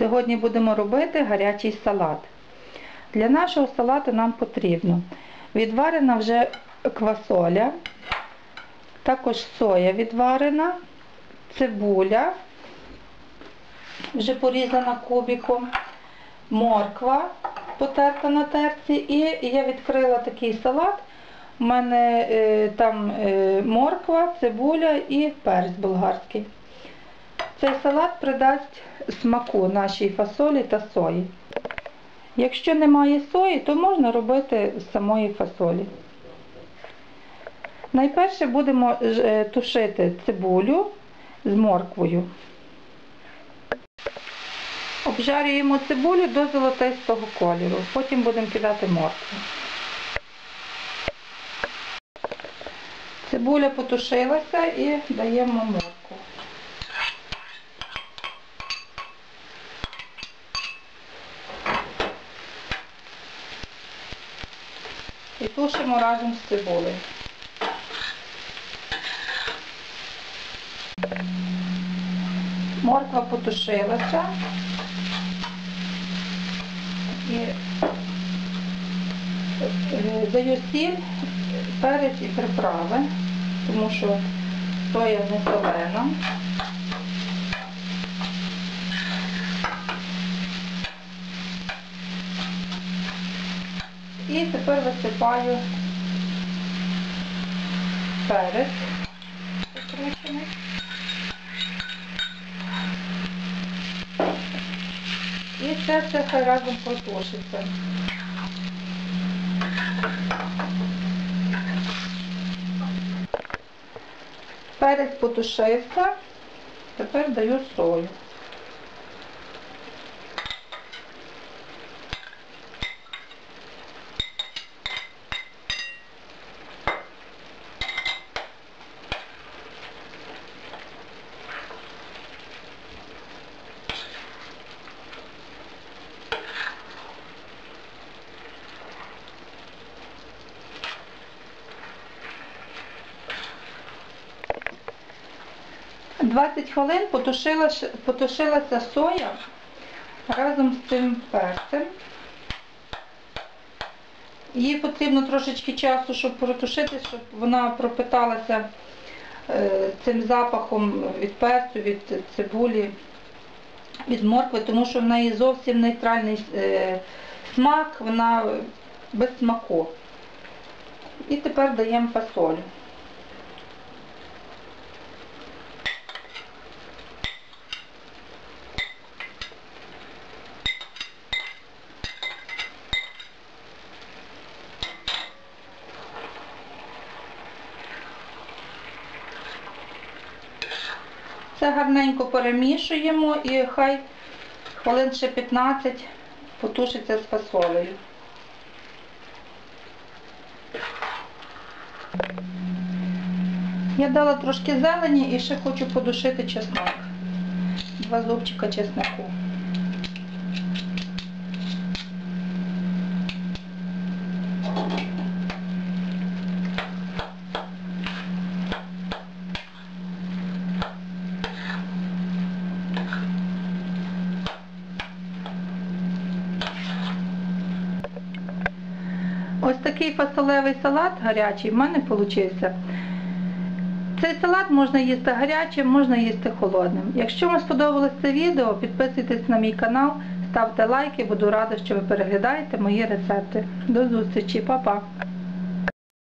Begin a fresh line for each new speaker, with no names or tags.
Сьогодні будемо робити гарячий салат. Для нашого салату нам потрібно відварена вже квасоля, також соя відварена, цибуля, вже порізана кубиком, морква потерта на терці і я відкрила такий салат. У мене е, там е, морква, цибуля і перець болгарський. Цей салат придасть смаку нашій фасолі та сої. Якщо немає сої, то можна робити з самої фасолі. Найперше будемо е, тушити цибулю з морквою. Обжарюємо цибулю до золотистого кольору, потім будемо кидати моркву. Цибуля потушилася і даємо моркву. І тушимо разом з цибулею. Морква потушилася. І е, даю сіль, перець і приправи, тому що соя не солена. І тепер висипаю перець покручений. І це все хай разом протушиться. Перець потушився, тепер даю сою. Двадцять хвилин потушилася, потушилася соя разом з цим перцем. Їй потрібно трошечки часу, щоб протушити, щоб вона пропиталася е, цим запахом від перцю, від цибулі, від моркви, тому що в неї зовсім нейтральний е, смак, вона без смаку. І тепер даємо фасолю. Це гарненько перемішуємо і хай хвилин ще 15 потушиться з фасолею. Я дала трошки зелені і ще хочу подушити чеснок. Два зубчика чеснику. Такий фасолевий салат гарячий в мене вийшов. Цей салат можна їсти гарячим, можна їсти холодним. Якщо вам сподобалось це відео, підписуйтесь на мій канал, ставте лайки, буду рада, що ви переглядаєте мої рецепти. До зустрічі, па-па!